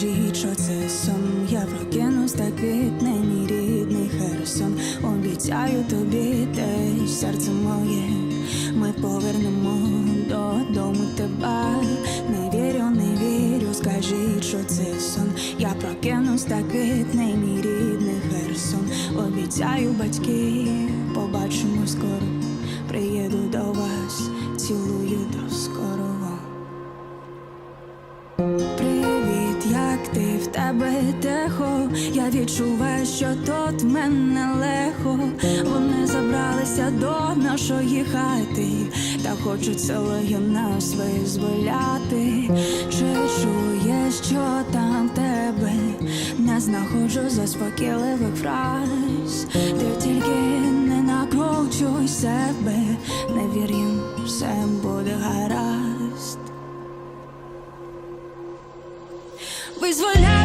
скажіть, що це сон. Я прокинусь так квітне, мій рідний Херсон. Обіцяю тобі те серце моє. Ми повернемо додому тебе. Не вірю, не вірю, скажіть, що це сон. Я прокинусь так квітне, мій рідний Херсон. Обіцяю батьки, побачимо скоро. Приїду до вас, цілую до скорого. Тебе тихо? Я відчуваю, що тут мене легко. Вони забралися до нашої хати, та хочуть село нас визволяти. Чи чуєш, що там тебе? Не знаходжу заспокійливих фраз. Ти тільки не накручуй себе, не вір їм, все буде гаразд. Визволяти